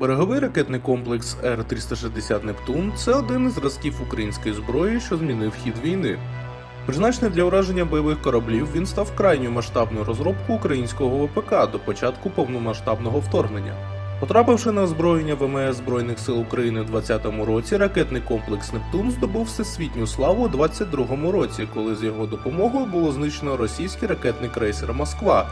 Береговий ракетний комплекс Р-360 Нептун це один із зразків української зброї, що змінив хід війни. Призначений для ураження бойових кораблів, він став крайньою масштабною розробкою українського ВПК до початку повномасштабного вторгнення. Потрапивши на озброєння ВМС Збройних сил України у 2020 році, ракетний комплекс Нептун здобув всесвітню славу у 2022 році, коли з його допомогою було знищено російський ракетний крейсер Москва,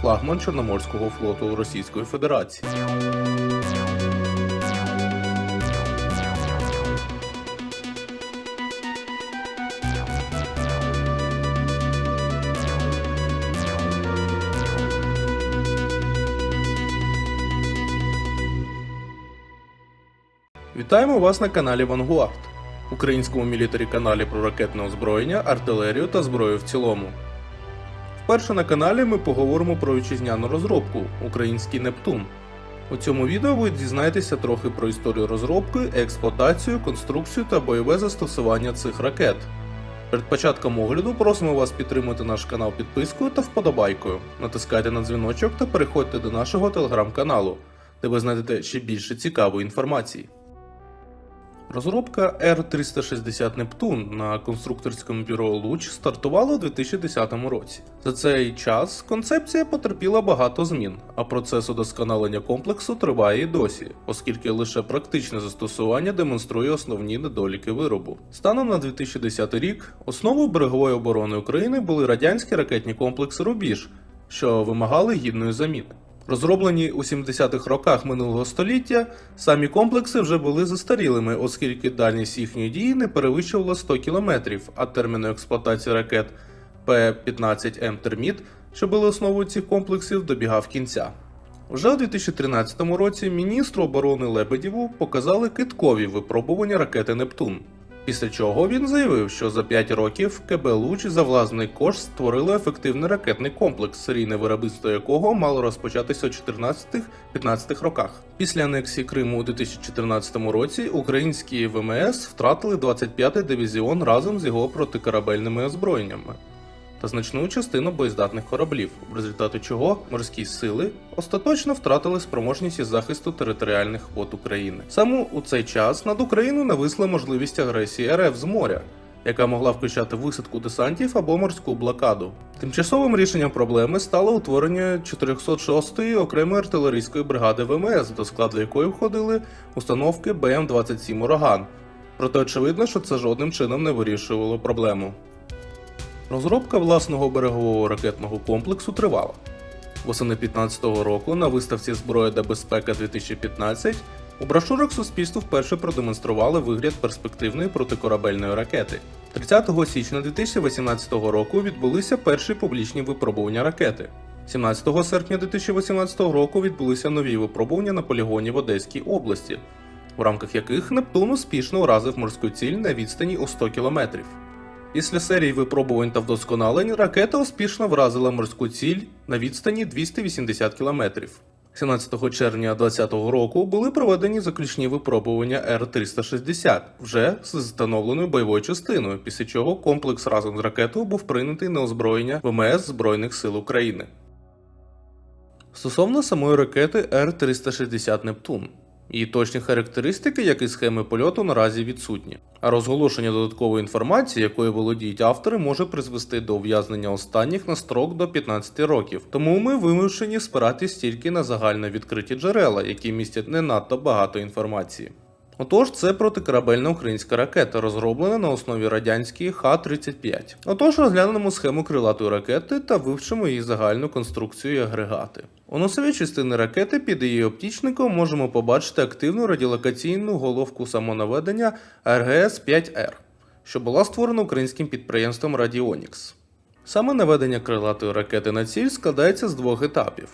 флагман Чорноморського флоту Російської Федерації. Вітаємо вас на каналі Вангуард, українському мілітарі каналі про ракетне озброєння, артилерію та зброю в цілому. Вперше на каналі ми поговоримо про вітчизняну розробку український Нептун. У цьому відео ви дізнаєтеся трохи про історію розробки, експлуатацію, конструкцію та бойове застосування цих ракет. Перед початком огляду просимо вас підтримати наш канал підпискою та вподобайкою. Натискайте на дзвіночок та переходьте до нашого телеграм-каналу, де ви знайдете ще більше цікавої інформації. Розробка R360 Нептун на конструкторському бюро Луч стартувала у 2010 році. За цей час концепція потерпіла багато змін, а процес удосконалення комплексу триває і досі, оскільки лише практичне застосування демонструє основні недоліки виробу. Станом на 2010 рік основою берегової оборони України були радянські ракетні комплекси Рубіж, що вимагали гідної заміни. Розроблені у 70-х роках минулого століття, самі комплекси вже були застарілими, оскільки дальність їхньої дії не перевищувала 100 км, а терміну експлуатації ракет П-15М Терміт, що були основою цих комплексів, добігав кінця. Вже у 2013 році міністру оборони Лебедєву показали киткові випробування ракети Нептун. Після чого він заявив, що за 5 років КБ за власний кошт створило ефективний ракетний комплекс, серійне виробництво якого мало розпочатися у 14-15 роках. Після анексії Криму у 2014 році українські ВМС втратили 25-й дивізіон разом з його протикорабельними озброєннями та значну частину боєздатних кораблів, в результаті чого морські сили остаточно втратили спроможність із захисту територіальних вод України. Саме у цей час над Україною нависла можливість агресії РФ з моря. Яка могла включати висадку десантів або морську блокаду. Тимчасовим рішенням проблеми стало утворення 406-ї окремої артилерійської бригади ВМС, до складу якої входили установки БМ-27 Ураган. Проте очевидно, що це жодним чином не вирішувало проблему. Розробка власного берегового ракетного комплексу тривала. Восени 2015 року на виставці Зброя та безпека 2015 у брошурах суспільству вперше продемонстрували вигляд перспективної протикорабельної ракети. 30 січня 2018 року відбулися перші публічні випробування ракети. 17 серпня 2018 року відбулися нові випробування на полігоні в Одеській області, в рамках яких Нептун успішно уразив морську ціль на відстані у 100 кілометрів. Після серії випробувань та вдосконалень ракета успішно вразила морську ціль на відстані 280 км. 17 червня 2020 року були проведені заключні випробування Р-360 вже з встановленою бойовою частиною, після чого комплекс разом з ракетою був прийнятий на озброєння ВМС Збройних сил України. Стосовно самої ракети Р-360 Нептун. Її точні характеристики, як і схеми польоту, наразі відсутні. А розголошення додаткової інформації, якою володіють автори, може призвести до ув'язнення останніх на строк до 15 років. Тому ми вимушені спиратись тільки на загально відкриті джерела, які містять не надто багато інформації. Отож, це протикорабельна українська ракета, розроблена на основі радянської Х-35. Отож, розглянемо схему крилатої ракети та вивчимо її загальну конструкцію і агрегати. У носовій частини ракети під її оптічником можемо побачити активну радіолокаційну головку самонаведення РГС-5Р, що була створена українським підприємством Radionix. Саме наведення крилатої ракети на ціль складається з двох етапів.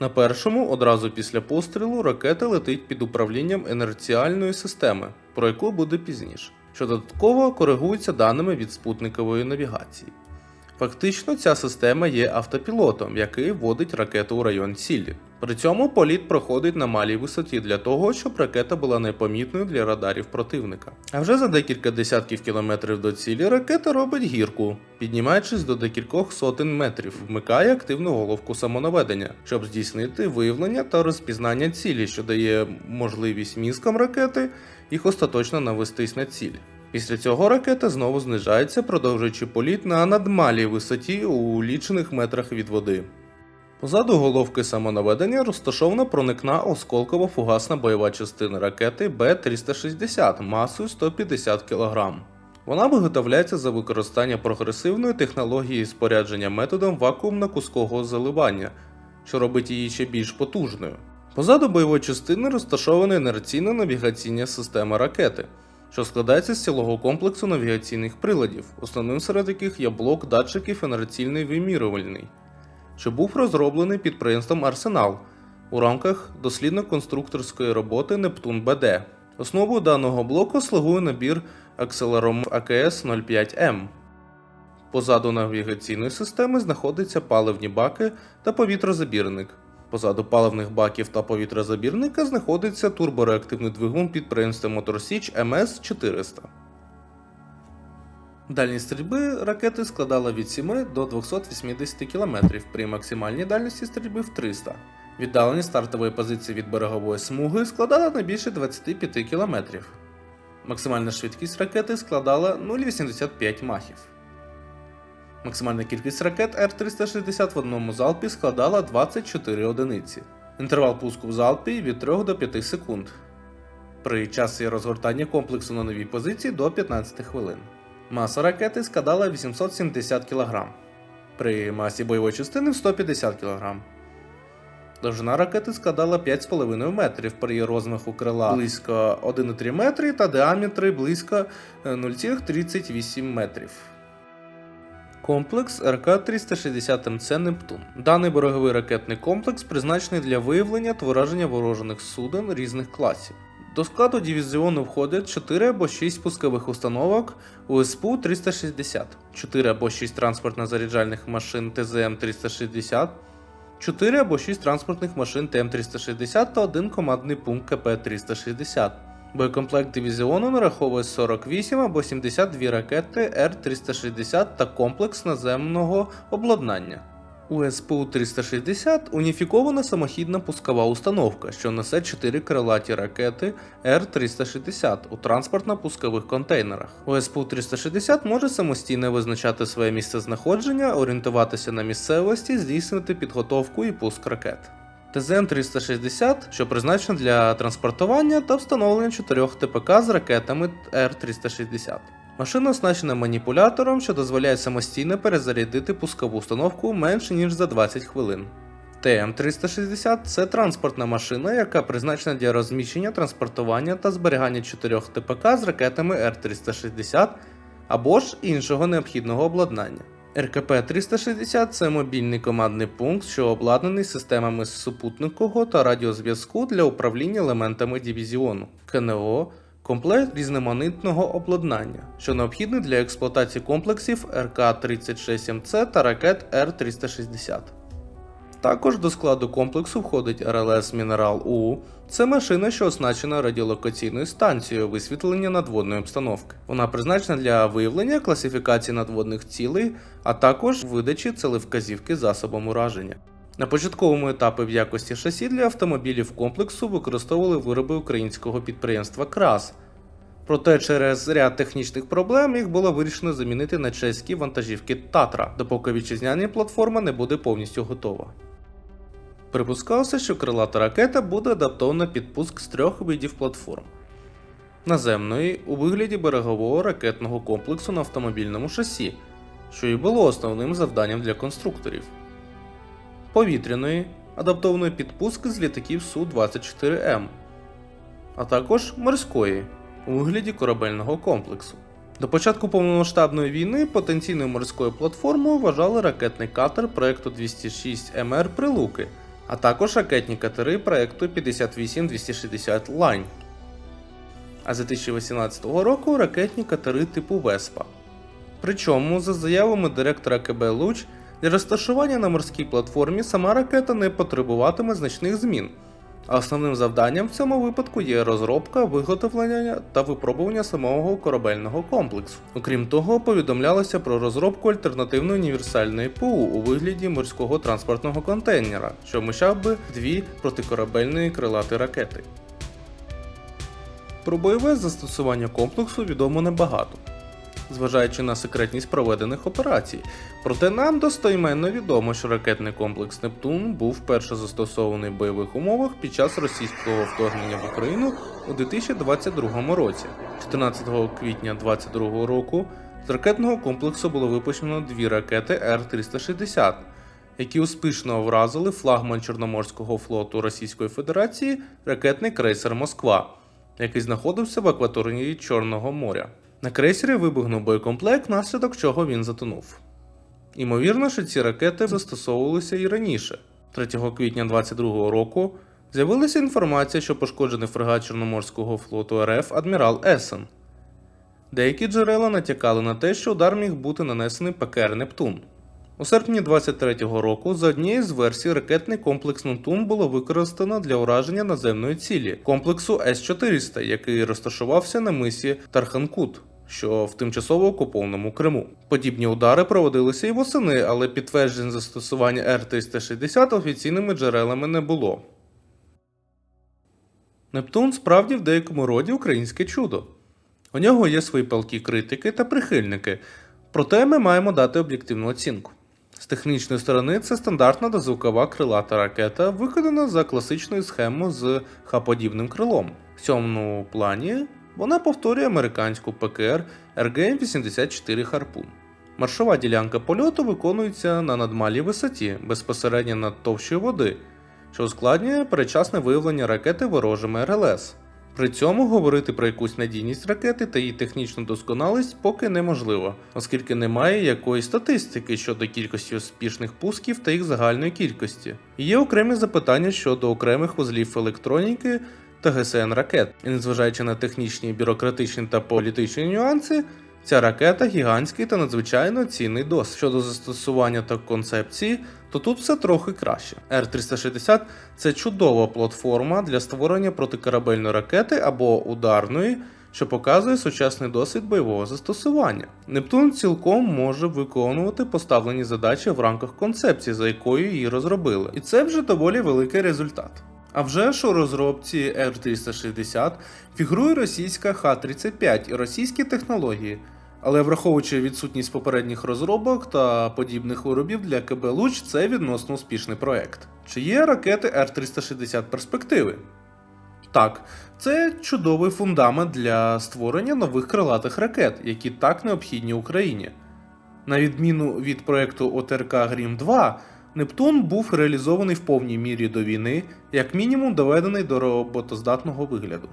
На першому, одразу після пострілу, ракета летить під управлінням інерціальної системи, про яку буде пізніше, що додатково коригується даними від спутникової навігації. Фактично, ця система є автопілотом, який вводить ракету у район цілі. При цьому політ проходить на малій висоті для того, щоб ракета була непомітною для радарів противника. А вже за декілька десятків кілометрів до цілі ракета робить гірку, піднімаючись до декількох сотень метрів, вмикає активну головку самонаведення, щоб здійснити виявлення та розпізнання цілі, що дає можливість мізкам ракети їх остаточно навестись на ціль. Після цього ракета знову знижається, продовжуючи політ на надмалій висоті у лічених метрах від води. Позаду головки самонаведення розташована проникна осколково-фугасна бойова частина ракети Б-360 масою 150 кг. Вона виготовляється за використання прогресивної технології спорядження методом вакуумно-кускового заливання, що робить її ще більш потужною. Позаду бойової частини розташована інерційна навігаційна система ракети, що складається з цілого комплексу навігаційних приладів, основним серед яких є блок датчиків інерційний вимірювальний, що був розроблений підприємством Арсенал у рамках дослідно-конструкторської роботи Нептун БД. Основою даного блоку слугує набір акселером АКС 05М. Позаду навігаційної системи знаходяться паливні баки та повітрозабірник. Позаду паливних баків та повітрозабірника знаходиться турбореактивний двигун підприємства Моторсіч МС-400. Дальність стрільби ракети складала від 7 до 280 км при максимальній дальності стрільби в 300 Віддаленість стартової позиції від берегової смуги складала не більше 25 км. Максимальна швидкість ракети складала 0,85 махів. Максимальна кількість ракет Р-360 в одному залпі складала 24 одиниці. Інтервал пуску в залпі від 3 до 5 секунд. При часі розгортання комплексу на новій позиції до 15 хвилин. Маса ракети складала 870 кг. При масі бойової частини 150 кг. Довжина ракети складала 5,5 метрів при розмаху крила близько 1,3 метри та діаметри близько е, 0,38 метрів. Комплекс РК-360МЦ Нептун. Даний береговий ракетний комплекс призначений для виявлення та враження ворожених суден різних класів. До складу дивізіону входять 4 або 6 пускових установок УСПУ-360, 4 або 6 транспортно-заряджальних машин ТЗМ-360, 4 або 6 транспортних машин ТМ-360 та один командний пункт КП-360. Боєкомплект дивізіону нараховує 48 або 72 ракети Р-360 та комплекс наземного обладнання. У СПУ-360 уніфікована самохідна пускова установка, що несе 4 крилаті ракети Р-360 у транспортно-пускових контейнерах. У СПУ-360 може самостійно визначати своє місце знаходження, орієнтуватися на місцевості, здійснювати підготовку і пуск ракет. ТЗМ-360, що призначена для транспортування та встановлення 4 ТПК з ракетами Р-360. Машина оснащена маніпулятором, що дозволяє самостійно перезарядити пускову установку менше ніж за 20 хвилин. ТМ-360 це транспортна машина, яка призначена для розміщення, транспортування та зберігання 4 ТПК з ракетами Р-360 або ж іншого необхідного обладнання. РКП-360 це мобільний командний пункт, що обладнаний системами супутникового та радіозв'язку для управління елементами дивізіону, КНО, комплект різноманітного обладнання, що необхідний для експлуатації комплексів РК-36МЦ та ракет Р-360. Також до складу комплексу входить РЛС Мінерал У. Це машина, що оснащена радіолокаційною станцією висвітлення надводної обстановки. Вона призначена для виявлення класифікації надводних цілей, а також видачі целевказівки засобом ураження. На початковому етапі в якості шасі для автомобілів комплексу використовували вироби українського підприємства КРАС. Проте через ряд технічних проблем їх було вирішено замінити на чеські вантажівки Татра, допоки вітчизняна платформа не буде повністю готова. Припускалося, що крилата ракета буде адаптована під пуск з трьох видів платформ: наземної у вигляді берегового ракетного комплексу на автомобільному шасі, що і було основним завданням для конструкторів, повітряної, адаптованої під пуск з літаків Су-24М, а також морської у вигляді корабельного комплексу. До початку повномасштабної війни потенційною морською платформою вважали ракетний катер проекту 206 МР Прилуки, а також ракетні катери проекту 58260 Лань. А з 2018 року ракетні катери типу Веспа. Причому, за заявами директора КБ Луч, для розташування на морській платформі сама ракета не потребуватиме значних змін. Основним завданням в цьому випадку є розробка, виготовлення та випробування самого корабельного комплексу. Окрім того, повідомлялося про розробку альтернативної універсальної ПУ у вигляді морського транспортного контейнера, що вміщав би дві протикорабельні крилаті ракети. Про бойове застосування комплексу відомо небагато, зважаючи на секретність проведених операцій. Проте нам достойменно відомо, що ракетний комплекс Нептун був вперше застосований в бойових умовах під час російського вторгнення в Україну у 2022 році. 14 квітня 2022 року з ракетного комплексу було випущено дві ракети Р-360, які успішно вразили флагман Чорноморського флоту Російської Федерації ракетний крейсер Москва, який знаходився в акваторії Чорного моря. На крейсері вибухнув боєкомплект, внаслідок чого він затонув. Імовірно, що ці ракети застосовувалися і раніше. 3 квітня 2022 року з'явилася інформація, що пошкоджений фрегат Чорноморського флоту РФ адмірал Есен. Деякі джерела натякали на те, що удар міг бути нанесений ПКР Нептун. У серпні 23-го року за однією з версій ракетний комплекс Нептун було використано для ураження наземної цілі комплексу С-400, який розташувався на мисі Тарханкут, що в тимчасово окупованому Криму. Подібні удари проводилися і восени, але підтверджень застосування Р-360 офіційними джерелами не було. Нептун справді в деякому роді українське чудо. У нього є свої палкі критики та прихильники, проте ми маємо дати об'єктивну оцінку. З технічної сторони це стандартна дозвукова крилата ракета, виконана за класичною схемою з хаподібним крилом. В цьому плані вона повторює американську ПКР РГМ-84 Харпун. Маршова ділянка польоту виконується на надмалій висоті, безпосередньо над товщою води, що ускладнює передчасне виявлення ракети ворожими РЛС. При цьому говорити про якусь надійність ракети та її технічну досконалість поки неможливо, оскільки немає якоїсь статистики щодо кількості успішних пусків та їх загальної кількості. Є окремі запитання щодо окремих вузлів електроніки та ГСН ракет. І незважаючи на технічні, бюрократичні та політичні нюанси, ця ракета гігантський та надзвичайно цінний досвід. Щодо застосування та концепції, то тут все трохи краще. Р-360 це чудова платформа для створення протикорабельної ракети або ударної, що показує сучасний досвід бойового застосування. Нептун цілком може виконувати поставлені задачі в рамках концепції, за якою її розробили, і це вже доволі великий результат. А вже ж у розробці R360 фігурує російська Х-35 і російські технології, але враховуючи відсутність попередніх розробок та подібних виробів для КБ Луч, це відносно успішний проект. Чи є ракети R360 перспективи? Так, це чудовий фундамент для створення нових крилатих ракет, які так необхідні Україні. На відміну від проекту ОТРК Грім 2, Нептун був реалізований в повній мірі до війни, як мінімум доведений до роботоздатного вигляду.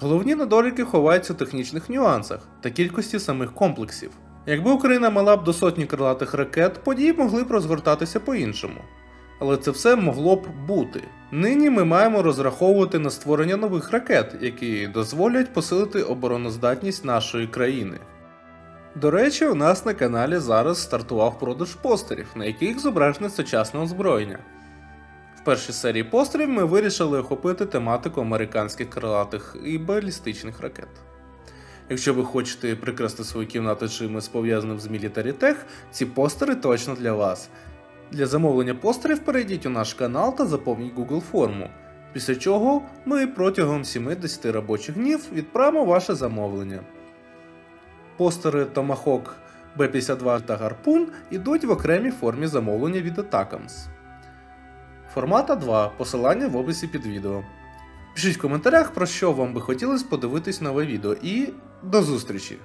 Головні недоліки ховаються в технічних нюансах та кількості самих комплексів. Якби Україна мала б до сотні крилатих ракет, події могли б розгортатися по-іншому. Але це все могло б бути. Нині ми маємо розраховувати на створення нових ракет, які дозволять посилити обороноздатність нашої країни. До речі, у нас на каналі зараз стартував продаж постерів, на яких зображене сучасне озброєння. В першій серії постерів ми вирішили охопити тематику американських крилатих і балістичних ракет. Якщо ви хочете прикрасти свою кімнату чимось пов'язаним з Military ці постери точно для вас. Для замовлення постерів перейдіть у наш канал та заповніть Google форму. Після чого ми протягом 70 робочих днів відправимо ваше замовлення. Постери Томахок B52 та гарпун йдуть в окремій формі замовлення від Атакамс. Формата 2. Посилання в описі під відео. Пишіть в коментарях, про що вам би хотілося подивитись нове відео і до зустрічі!